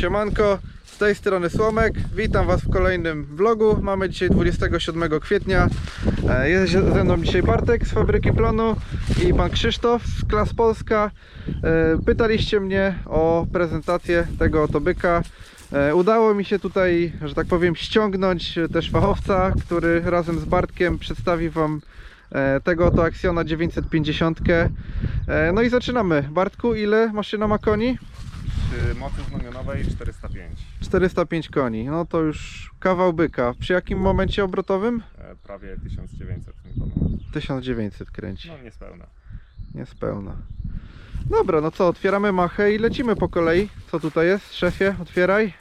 siemanko, z tej strony Słomek, witam Was w kolejnym vlogu. Mamy dzisiaj 27 kwietnia. E, Jest ze mną dzisiaj Bartek z Fabryki Plonu i Pan Krzysztof z Klas Polska. E, Pytaliście mnie o prezentację tego oto byka. E, Udało mi się tutaj, że tak powiem, ściągnąć też fachowca, który razem z Bartkiem przedstawi Wam tego oto Axiona 950. E, No i zaczynamy. Bartku, ile maszyna ma koni? Mocy znamionowej 405, 405 koni, no to już kawał byka. Przy jakim momencie obrotowym? e, prawie 1900 Nm. 1900 kręci, No niespełna. niespełna. Dobra, no co, otwieramy machę i lecimy po kolei. Co tutaj jest, szefie? Otwieraj.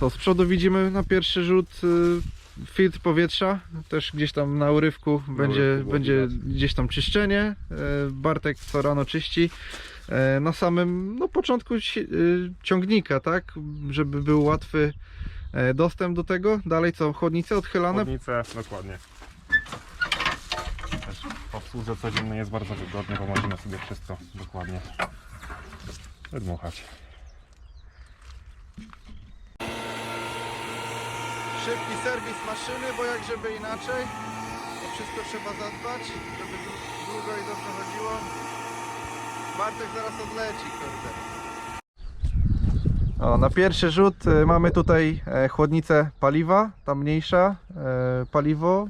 Co, z przodu widzimy na pierwszy rzut y, filtr powietrza. Też gdzieś tam na urywku będzie, urywku będzie gdzieś tam czyszczenie. Y, Bartek co rano czyści. E, Na samym no, początku y, ciągnika, tak? Żeby był łatwy e, dostęp do tego. Dalej co, chłodnice odchylane? Chłodnice, dokładnie. Też w obsłudze codziennej jest bardzo wygodnie, bo możemy sobie wszystko dokładnie wydmuchać. Szybki serwis maszyny, bo jak żeby inaczej. O wszystko trzeba zadbać, żeby dłu- długo i dobrze chodziło. Bartek zaraz odleci, kurde. O, na pierwszy rzut y, mamy tutaj e, chłodnicę paliwa, ta mniejsza, e, paliwo,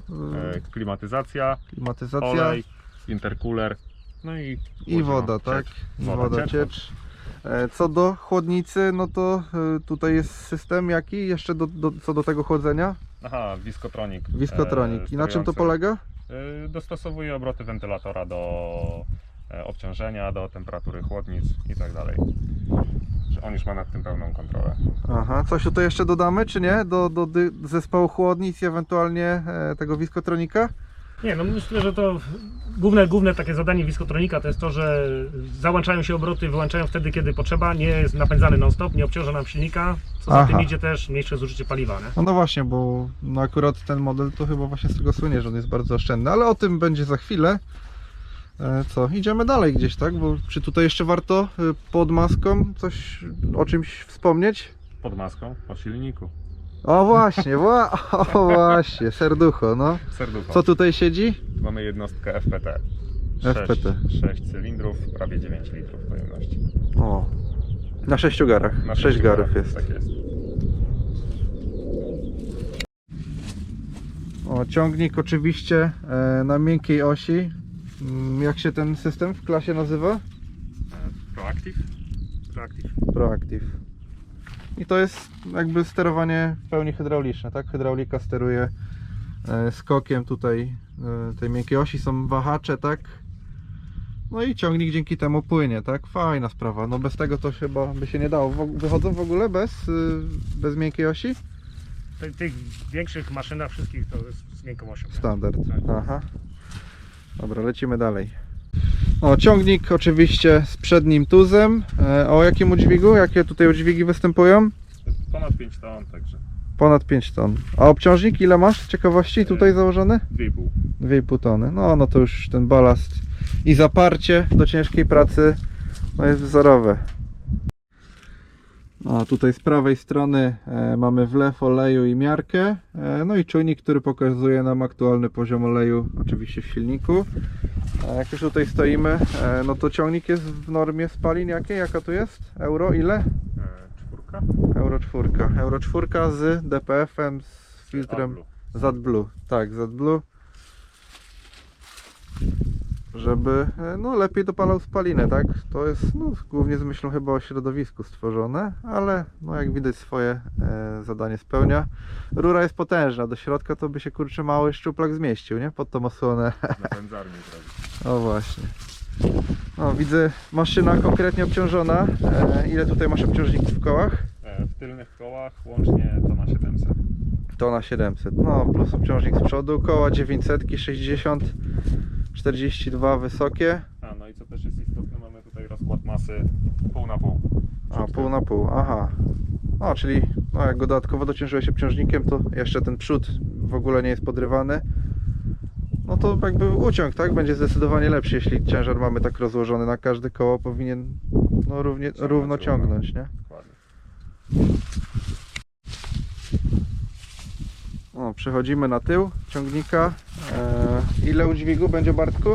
E, klimatyzacja, klimatyzacja olej, intercooler, no i, i później woda, ciecz. tak? I Woda, woda, ciecz. ciecz. E, Co do chłodnicy, no to y, tutaj jest system jaki jeszcze do, do, co do tego chłodzenia? Aha, Wiskotronik. Wiskotronik. I na czym to polega? Dostosowuje obroty wentylatora do e, obciążenia, do temperatury chłodnic i tak dalej. On już ma nad tym pełną kontrolę. Aha, coś tutaj jeszcze dodamy, czy nie? Do, do dy- zespołu chłodnic i ewentualnie e, tego wiskotronika? Nie, no myślę, że to główne, główne takie zadanie wiskotronika to jest to, że załączają się obroty, wyłączają wtedy, kiedy potrzeba, nie jest napędzany non-stop, nie obciąża nam silnika, co za Aha. tym idzie też mniejsze zużycie paliwa, nie? No, no właśnie, bo no akurat ten model to chyba właśnie z tego słynie, że on jest bardzo oszczędny, ale o tym będzie za chwilę. E, co, idziemy dalej gdzieś, tak? Bo czy tutaj jeszcze warto y, pod maską coś o czymś wspomnieć? Pod maską, po silniku. O właśnie, wła- o właśnie, serducho, no. Serducho. Co tutaj siedzi? Mamy jednostkę FPT. FPT. 6 cylindrów, prawie 9 litrów pojemności. O, na sześciu garach, Na sześć sześciu garów garach, jest. Tak jest. O, ciągnik oczywiście e, na miękkiej osi. Mm, Jak się ten system w klasie nazywa? E, Proactive? Proactive. Proactive. I to jest jakby sterowanie w pełni hydrauliczne, tak? Hydraulika steruje e, skokiem tutaj e, tej miękkiej osi, są wahacze, tak? No i ciągnik dzięki temu płynie, tak? Fajna sprawa. No bez tego to chyba by się nie dało. Wychodzą w ogóle bez, y, bez miękkiej osi? Ty- Tych większych maszynach wszystkich to jest z miękką osią. Standard. Tak. Aha. Dobra, lecimy dalej. O, ciągnik oczywiście z przednim tuzem. E, o jakim udźwigu? Jakie tutaj udźwigi występują? Ponad 5 ton, także Ponad 5 ton. A obciążnik ile masz z ciekawości tutaj założony? 2,5. 2,5 tony. No, no to już ten balast i zaparcie do ciężkiej pracy no jest wzorowe. A tutaj z prawej strony e, mamy wlew oleju i miarkę. E, no i czujnik, który pokazuje nam aktualny poziom oleju, oczywiście w silniku. A jak już tutaj stoimy, e, no to ciągnik jest w normie spalin jakiej? Jaka tu jest? Euro ile? E, czwórka? Euro 4. Euro 4 z DPF-em, z filtrem. ZadBlue, tak, ZadBlue. Żeby e, no, lepiej dopalał spalinę, tak? To jest no, głównie z myślą chyba o środowisku stworzone, ale no, jak widać swoje e, zadanie spełnia. Rura jest potężna, do środka to by się kurczę mały szczuplak zmieścił, nie? Pod tą osłonę. Napędzarnię zrobić. O właśnie. O, widzę maszyna konkretnie obciążona. E, ile tutaj masz obciążników w kołach? E, w tylnych kołach łącznie to na 700. To na 700. No, plus obciążnik z przodu, koła 900, 60, 42 wysokie, A no i co też jest istotne, mamy tutaj rozkład masy pół na pół. a pół na pół, aha. No, czyli no, jak go dodatkowo dociążyłeś obciążnikiem, to jeszcze ten przód w ogóle nie jest podrywany. no to jakby uciąg, tak? Będzie zdecydowanie lepszy, jeśli ciężar mamy tak rozłożony na każde koło, powinien no, równie, równo równo. ciągnąć, nie? Dokładnie. O, przechodzimy na tył ciągnika. E, ile udźwigu będzie Bartku?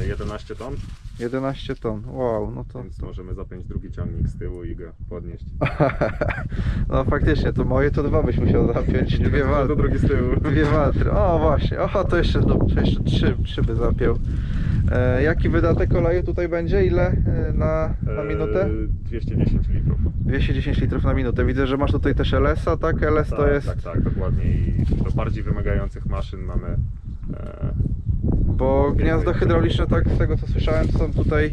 E, 11 ton, 11 ton. Wow, no to. więc możemy zapiąć drugi ciągnik z tyłu i go podnieść. No faktycznie, to moje to dwa byś musiał zapiąć. Dwie To waltry. drugi z tyłu. Dwie waltry. O właśnie, oho, to jeszcze, no, to jeszcze trzy, trzy by zapiął. E, jaki wydatek oleju tutaj będzie? Ile e, na, na minutę? E, 210 litrów. 210 litrów na minutę. Widzę, że masz tutaj też LS-a, tak? LS to tak, jest, Tak, tak, dokładnie. I do bardziej wymagających maszyn mamy e, bo gniazda hydrauliczne, tak, z tego co słyszałem, są tutaj,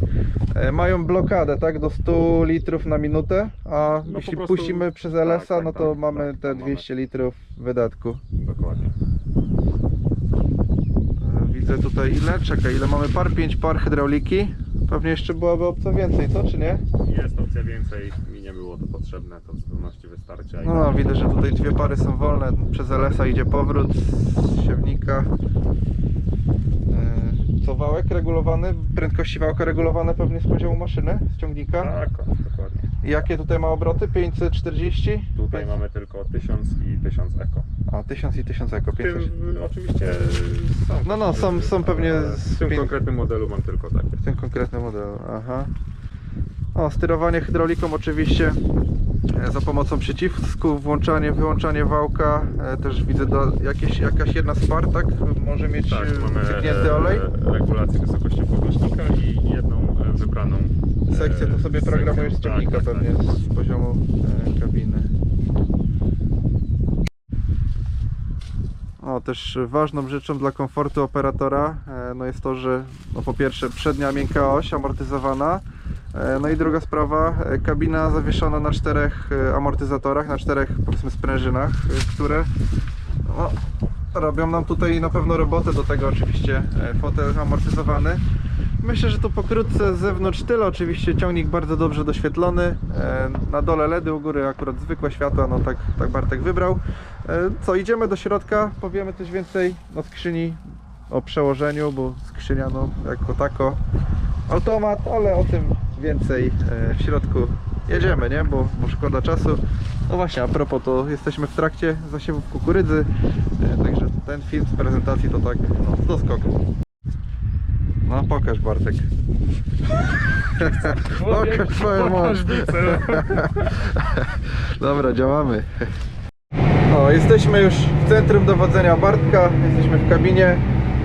e, mają blokadę, tak, do 100 litrów na minutę, a No, po jeśli prostu- puścimy przez tak, LS-a, tak, no to tak, mamy tak, te to mamy. 200 litrów wydatku. dokładnie. E, Widzę tutaj ile, czekaj, ile mamy par? 5 par hydrauliki. Pewnie jeszcze byłaby opcja więcej, co czy nie? Jest opcja więcej, mi nie było to potrzebne, to w zupełności wystarcza. i No, tak. widzę, że tutaj dwie pary są wolne. Przez LS-a idzie powrót z siewnika. E, Co wałek regulowany? Prędkości wałka regulowane pewnie z poziomu maszyny, z ciągnika. Tak, dokładnie. Jakie tutaj ma obroty? 540? Tutaj mamy tylko 1000 i 1000 eko. A, 1000 i 1000 eko. W 500. tym y, oczywiście są. No, no, są- są pewnie ale z W tym konkretnym modelu mam tylko takie. W tym konkretnym modelu, aha. O, sterowanie hydrauliką oczywiście e, za pomocą przycisków, włączanie, wyłączanie wałka, e, też widzę do, jakieś, jakaś jedna z par, tak? Może mieć Tak, e, olej. e, regulację wysokości podnośnika i jedną e, wybraną e, Sekcję to sobie programujesz z Tak, ciągnika tak, pewnie, tak. z poziomu e, kabiny. O, też ważną rzeczą dla komfortu operatora e, no jest to, że no po pierwsze przednia miękka oś amortyzowana, e, no i druga sprawa, e, kabina zawieszona na czterech e, amortyzatorach, na czterech powiedzmy sprężynach, e, które no, robią nam tutaj na pewno robotę, do tego oczywiście e, fotel amortyzowany. Myślę, że to pokrótce z zewnątrz tyle. Oczywiście ciągnik bardzo dobrze doświetlony. E, Na dole LEDy, u góry akurat zwykłe światła, no tak, tak Bartek wybrał. E, Co, idziemy do środka, powiemy coś więcej o skrzyni, o przełożeniu, bo skrzynia no jako tako automat, ale o tym więcej e, w środku jedziemy, nie? Bo, bo szkoda czasu. No właśnie, a propos, to jesteśmy w trakcie zasiewów kukurydzy, e, także ten film z prezentacji to tak no, do skoku. No pokaż Bartek. pokaż twoją moc. Dobra, działamy. No, jesteśmy już w centrum dowodzenia Bartka, jesteśmy w kabinie.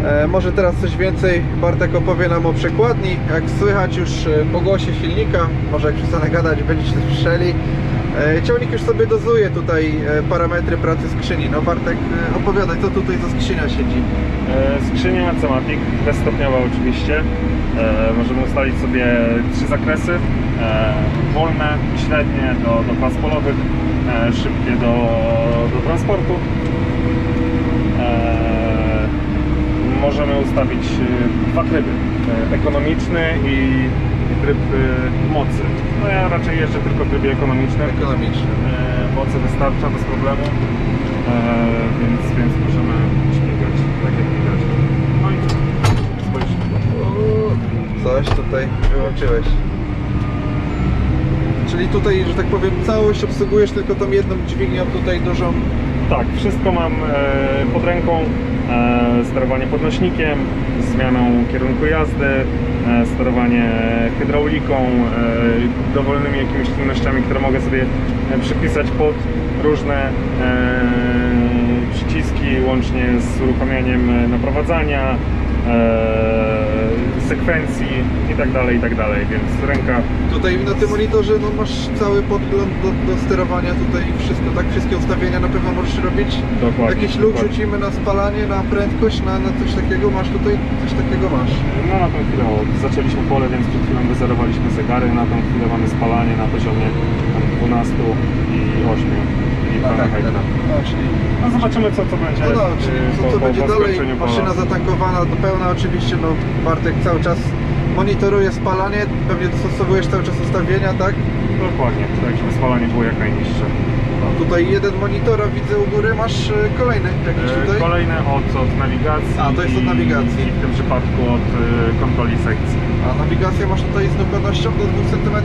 E, może teraz coś więcej Bartek opowie nam o przekładni. Jak słychać już e, po głosie silnika, może jak przestanę gadać, będziecie słyszeli. E, ciągnik już sobie dozuje tutaj parametry pracy skrzyni. No Bartek, opowiadaj, co tutaj za skrzynia siedzi. E, Skrzynia Cematic, bezstopniowa oczywiście. Możemy ustalić sobie trzy zakresy. Wolne, średnie do, do klas polowych, szybkie do, do transportu. Możemy ustawić e, dwa tryby. E, ekonomiczny i, tryb e, mocy. No ja raczej jeżdżę tylko w trybie ekonomicznym. Ekonomiczny. Mocy wystarcza bez problemu, więc, więc możemy śmigać tak jak widać. No i. Coś tutaj wyłączyłeś. Czyli tutaj, że tak powiem, całość obsługujesz tylko tą jedną dźwignią tutaj dużą. Tak, wszystko mam e, pod ręką. E, sterowanie podnośnikiem, zmianą kierunku jazdy, e, sterowanie hydrauliką, dowolnymi jakimiś czynnościami, które mogę sobie przypisać pod różne przyciski, łącznie z uruchamianiem naprowadzania, sekwencji i tak dalej, i tak dalej, więc ręka Tutaj na tym monitorze no, masz cały podgląd do, do sterowania tutaj wszystko, tak? Wszystkie ustawienia na pewno możesz robić. dokładnie. Jakiś luk dokładnie. rzucimy na spalanie, na prędkość, na, na coś takiego. Masz tutaj coś takiego masz. No na tą chwilę zaczęliśmy pole, więc przed chwilą wyzerowaliśmy zegary. Na tą chwilę mamy spalanie na poziomie tam 12 i 8 i Fahrenheita. No, czyli No zobaczymy co to będzie No, no czyli co, co po, będzie po dalej, pola. maszyna zatankowana do pełna oczywiście, no Bartek cały czas monitoruje spalanie, pewnie dostosowujesz cały czas ustawienia, tak? Dokładnie, tak żeby spalanie było jak najniższe. No, tutaj jeden monitora widzę u góry, masz e, kolejny jakiś E, tutaj? Kolejne od, od nawigacji. A, to jest od nawigacji. I w tym przypadku od e, kontroli sekcji. A nawigację masz tutaj z dokładnością do 2 cm?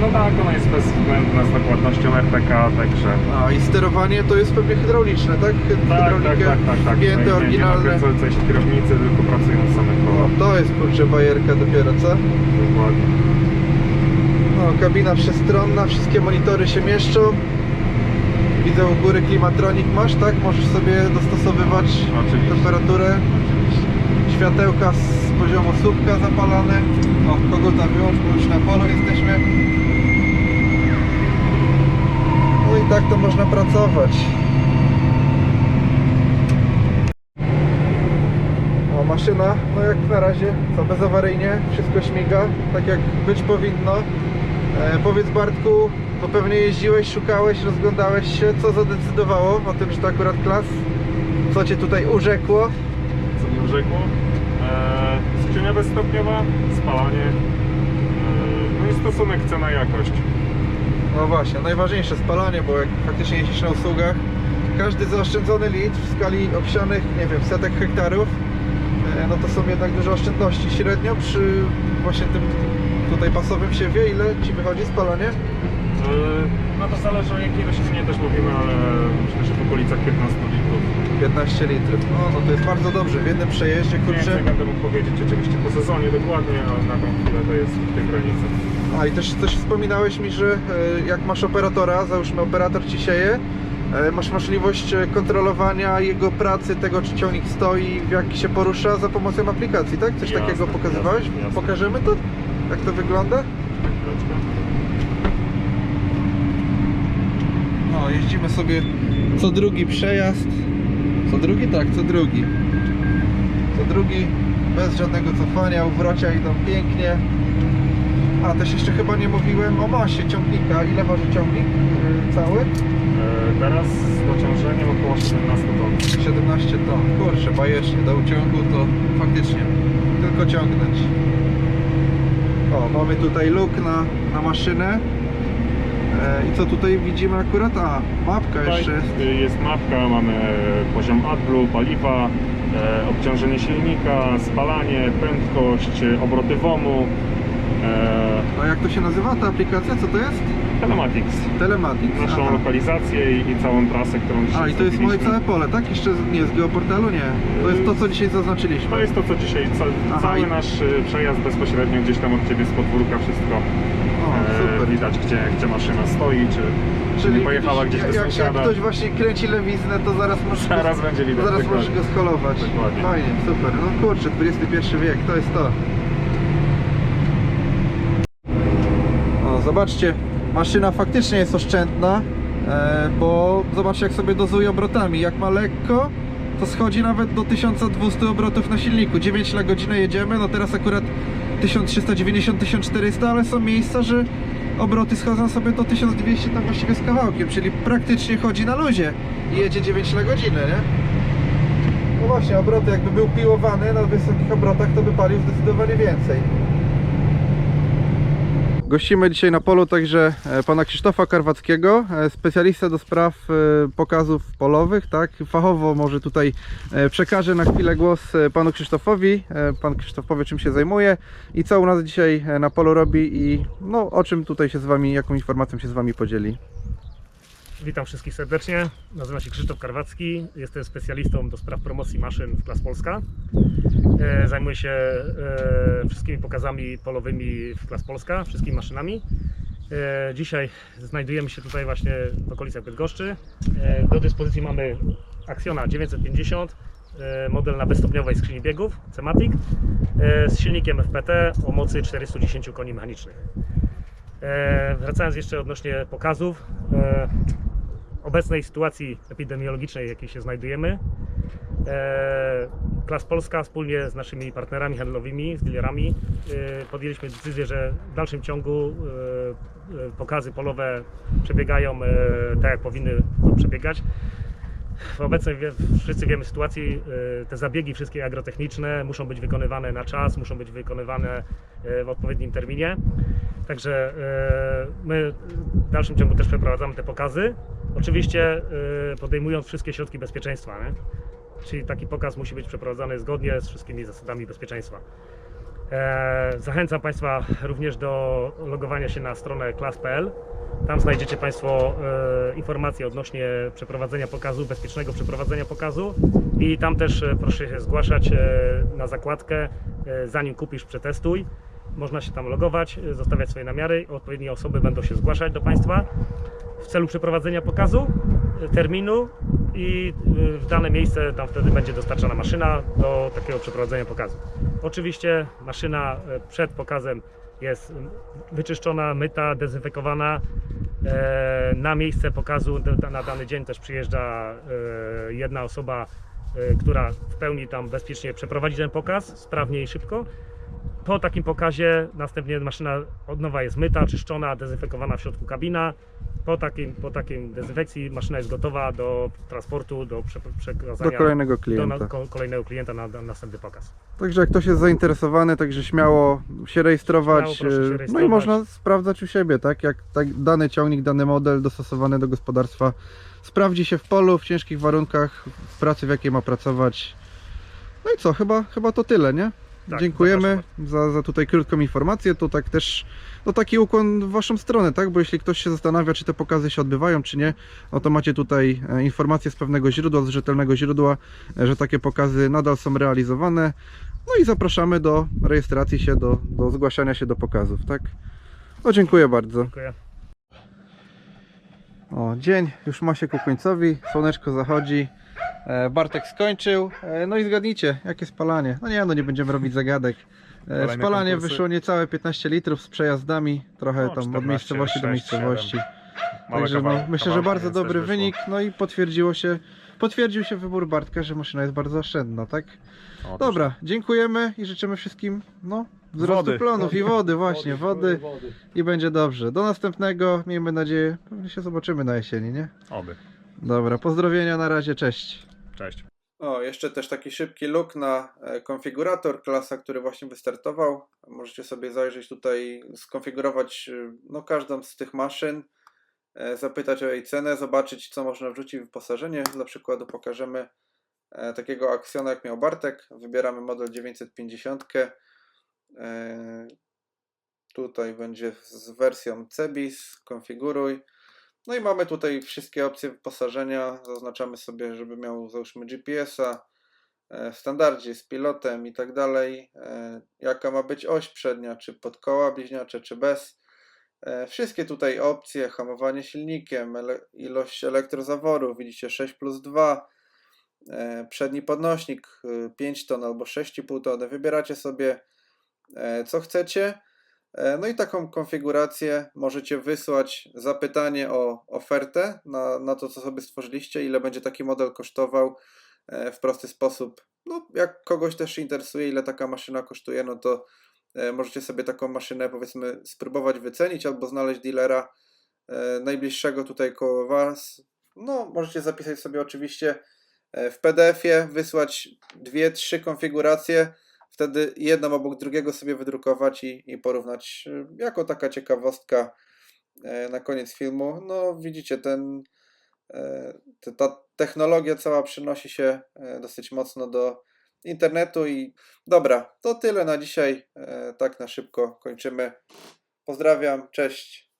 No tak, ona jest bezwzględna z dokładnością RPK, także... A i sterowanie to jest pewnie hydrauliczne, tak? Tak, tak, tak, tak, tak. wpięte, Tutaj nie- oryginalne. Nie nakręcające się kierownicy, tylko pracują O, koła. to jest kurczę bajerka dopiero, co? Dokładnie. No, kabina przestronna, wszystkie monitory się mieszczą. Widzę u góry klimatronik masz, tak? Możesz sobie dostosowywać Oczywiście. temperaturę. Światełka z poziomu słupka zapalane. O, koguta wyłącz, bo już na polu jesteśmy. No i tak to można pracować. O, maszyna, no jak na razie, co bezawaryjnie, wszystko śmiga, tak jak być powinno. E, powiedz Bartku, to pewnie jeździłeś, szukałeś, rozglądałeś się, co zadecydowało o tym, że to akurat klas? Co Cię tutaj urzekło? Co mi urzekło? E, skrzynia bezstopniowa, spalanie. E, no i stosunek cena-jakość. No właśnie, najważniejsze spalanie, bo jak faktycznie jeździsz na usługach, każdy zaoszczędzony litr w skali obsianych, nie wiem, setek hektarów, e, no to są jednak duże oszczędności. Średnio przy właśnie tym tutaj pasowym siewie, ile Ci wychodzi spalanie? E, no to zależy o jakiej roślinie też mówimy, ale myślę, że w okolicach 15 litrów. 15 litrów. No, no to jest bardzo dobrze. W jednym przejeździe, kurczę. Więcej będę mógł powiedzieć oczywiście po sezonie dokładnie, ale na tą chwilę to jest w tych granicach. A i też coś wspominałeś mi, że e, jak masz operatora, załóżmy operator ci sieje, e, masz możliwość e, kontrolowania jego pracy, tego czy ciągnik stoi, jak się porusza za pomocą aplikacji, tak? Coś Jasne, takiego pokazywałeś? jasne, jasne. Pokażemy to? Jak to wygląda? No, jeździmy sobie co drugi przejazd. Co drugi? Tak, co drugi. Co drugi, bez żadnego cofania, uwrocia idą pięknie. A, też jeszcze chyba nie mówiłem o masie ciągnika. Ile waży ciągnik yy, cały? E, teraz z dociążeniem około 17 ton. 17 ton. Kurczę, bajecznie. Do uciągu to faktycznie tylko ciągnąć. O, mamy tutaj luk na, na maszynę. E, I co tutaj widzimy akurat? A, mapka Tutaj jeszcze jest. jest mapka, mamy e, poziom AdBlue, paliwa, e, obciążenie silnika, spalanie, prędkość, obroty WOMU, A jak to się nazywa ta aplikacja? Co to jest? Telematics. Telematics. Naszą Aha. lokalizację i, i całą trasę, którą dzisiaj A i to jest moje całe pole, tak? Jeszcze nie z geoportalu? Nie. To jest to, co dzisiaj zaznaczyliśmy. To jest to, co dzisiaj, ca, Aha, cały i- nasz y, przejazd bezpośrednio gdzieś tam od Ciebie z podwórka, wszystko O, e, super. widać, gdzie, gdzie maszyna stoi, czy, czy nie pojechała gdzieś do jak, jak sąsiada. ktoś właśnie kręci lewiznę, to zaraz możesz Zaraz go, będzie widać, zaraz dokładnie. możesz go scholować. Dokładnie. Fajnie, super. No kurczę, XXI wiek, to jest to. O, zobaczcie, maszyna faktycznie jest oszczędna, e, bo zobaczcie jak sobie dozuje obrotami. Jak ma lekko, to schodzi nawet do 1200 obrotów na silniku. 9 na godzinę jedziemy, no teraz akurat 1390-1400, ale są miejsca, że obroty schodzą sobie do 1200 tam właściwie z kawałkiem, czyli praktycznie chodzi na luzie i jedzie 9 na godzinę, nie? No właśnie, obroty jakby był piłowany na wysokich obrotach, to by palił zdecydowanie więcej. Gościmy dzisiaj na polu także e, pana Krzysztofa Karwackiego, e, specjalista do spraw e, pokazów polowych, tak? Fachowo może tutaj przekażę na chwilę głos panu Krzysztofowi. Pan Krzysztof powie czym się zajmuje i co u nas dzisiaj na polu robi i no o czym tutaj się z wami, jaką informacją się z wami podzieli. Witam wszystkich serdecznie. Nazywam się Krzysztof Karwacki. Jestem specjalistą do spraw promocji maszyn w Klas Polska. E, Zajmuję się e, wszystkimi pokazami polowymi w Klas Polska, wszystkimi maszynami. E, Dzisiaj znajdujemy się tutaj właśnie w okolicach Bydgoszczy. Do dyspozycji mamy Actiona 950, e, model na bezstopniowej skrzyni biegów, Cematic, z silnikiem FPT o mocy 410 koni mechanicznych. Wracając jeszcze odnośnie pokazów, obecnej sytuacji epidemiologicznej, w jakiej się znajdujemy, e, Klas Polska wspólnie z naszymi partnerami handlowymi, z dealerami, e, podjęliśmy decyzję, że w dalszym ciągu e, pokazy polowe przebiegają tak, jak powinny przebiegać. w obecnej wszyscy wiemy sytuacji, te zabiegi wszystkie agrotechniczne muszą być wykonywane na czas, muszą być wykonywane w odpowiednim terminie. Także my w dalszym ciągu też przeprowadzamy te pokazy. Oczywiście y, podejmując wszystkie środki bezpieczeństwa. Nie? Czyli taki pokaz musi być przeprowadzany zgodnie z wszystkimi zasadami bezpieczeństwa. E, Zachęcam Państwa również do logowania się na stronę klas.pl. Tam znajdziecie Państwo e, informacje odnośnie przeprowadzenia pokazu, bezpiecznego przeprowadzenia pokazu i tam też e, proszę się zgłaszać na zakładkę, zanim kupisz przetestuj. Można się tam logować, zostawiać swoje namiary, odpowiednie osoby będą się zgłaszać do Państwa w celu przeprowadzenia pokazu, e, terminu i e, w dane miejsce tam wtedy będzie dostarczana maszyna do takiego przeprowadzenia pokazu. Oczywiście maszyna e, przed pokazem jest wyczyszczona, myta, dezynfekowana. Na miejsce pokazu na dany dzień też przyjeżdża jedna osoba, która w pełni tam bezpiecznie przeprowadzi ten pokaz, sprawnie i szybko. Po takim pokazie następnie maszyna od nowa jest myta, czyszczona, dezynfekowana w środku kabina. Po, takim, po takim dezynfekcji maszyna jest gotowa do transportu, do prze, przekazania Do kolejnego do klienta. na, ko, kolejnego klienta na, na następny pokaz. Także jak ktoś jest zainteresowany, także śmiało się rejestrować. Śmiało się e, No i rejestrować. można sprawdzać u siebie, tak? Jak tak dany ciągnik, dany model dostosowany do gospodarstwa sprawdzi się w polu, w ciężkich warunkach, w pracy w jakiej ma pracować. No i co, chyba, chyba to tyle, nie? Tak, Dziękujemy za, za tutaj krótką informację. To tak też no taki ukłon w Waszą stronę, tak? Bo jeśli ktoś się zastanawia, czy te pokazy się odbywają, czy nie, no to macie tutaj e, informacje z pewnego źródła, z rzetelnego źródła, e, że takie pokazy nadal są realizowane. No i zapraszamy do rejestracji się, do, do zgłaszania się do pokazów, tak? No dziękuję bardzo. Dziękuję. O, dzień już ma się ku końcowi, słoneczko zachodzi. E, Bartek skończył. E, no i zgadnijcie, jakie spalanie. No nie, no nie będziemy robić zagadek. Kolejne spalanie konkursy. wyszło niecałe 15 litrów z przejazdami, trochę No, tam od 14, miejscowości do 6, miejscowości. Małe Także no, myślę, że kawałki, bardzo więc też dobry wyszło. wynik. No i potwierdziło się, potwierdził się wybór Bartka, że maszyna jest bardzo oszczędna, tak? O, Dobra, dziękujemy i życzymy wszystkim no, wzrostu Wody. plonów i wody, właśnie, wody i będzie dobrze. Do następnego, miejmy nadzieję, pewnie się zobaczymy na jesieni, nie? Oby. Dobra, pozdrowienia, na razie, cześć. Cześć. O, jeszcze też taki szybki look na e, konfigurator klasa, który właśnie wystartował. Możecie sobie zajrzeć tutaj, skonfigurować e, no, każdą z tych maszyn, e, zapytać o jej cenę, zobaczyć co można wrzucić w wyposażenie. Dla przykładu pokażemy takiego Axiona jak miał Bartek. Wybieramy model 950. E, Tutaj będzie z wersją Cebis, konfiguruj. No i mamy tutaj wszystkie opcje wyposażenia. Zaznaczamy sobie, żeby miał załóżmy GPS-a e, w standardzie z pilotem i tak dalej. E, Jaka ma być oś przednia, czy pod koła bliźniacze, czy bez. E, Wszystkie tutaj opcje, hamowanie silnikiem, ilość elektrozaworów, widzicie 6 plus 2, e, przedni podnośnik y, 5 ton albo 6,5 tony. Wybieracie sobie co chcecie. E, No i taką konfigurację możecie wysłać zapytanie o ofertę na, na to, co sobie stworzyliście, ile będzie taki model kosztował e, w prosty sposób. No, jak kogoś też interesuje, ile taka maszyna kosztuje, no to e, możecie sobie taką maszynę powiedzmy spróbować wycenić albo znaleźć dealera najbliższego tutaj koło Was. No, możecie zapisać sobie oczywiście w PDF-ie, wysłać dwie, trzy konfiguracje wtedy jedną obok drugiego sobie wydrukować i, i porównać y, jako taka ciekawostka e, na koniec filmu. No widzicie, ten, te- ta technologia cała przynosi się dosyć mocno do internetu i dobra, to tyle na dzisiaj. Tak na szybko kończymy. Pozdrawiam, cześć.